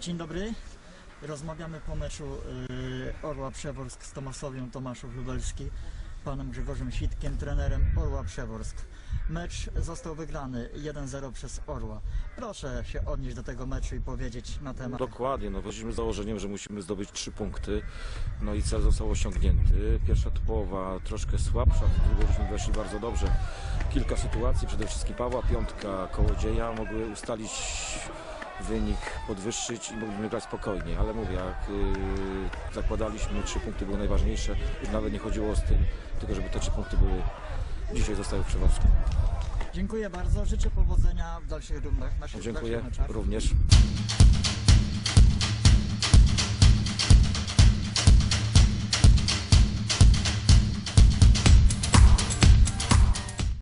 Dzień dobry. Rozmawiamy po meczu y, Orła Przeworsk z Tomasowiem Tomaszów Lubelski, panem Grzegorzem Świtkiem, trenerem Orła Przeworsk. Mecz został wygrany 1-0 przez Orła. Proszę się odnieść do tego meczu i powiedzieć na temat. Dokładnie, no z założeniem, że musimy zdobyć trzy punkty, no i cel został osiągnięty. Pierwsza połowa troszkę słabsza, w drugą weszli bardzo dobrze. Kilka sytuacji, przede wszystkim Pawła Piątka, Kołodzieja mogły ustalić wynik, podwyższyć i mogliśmy grać spokojnie, ale mówię, jak yy, zakładaliśmy, trzy punkty były najważniejsze, już nawet nie chodziło o styl, tylko żeby te trzy punkty były, dzisiaj zostały w Przeworsku. Dziękuję bardzo. Życzę powodzenia w dalszych rundach naszych Dziękuję dalszych również.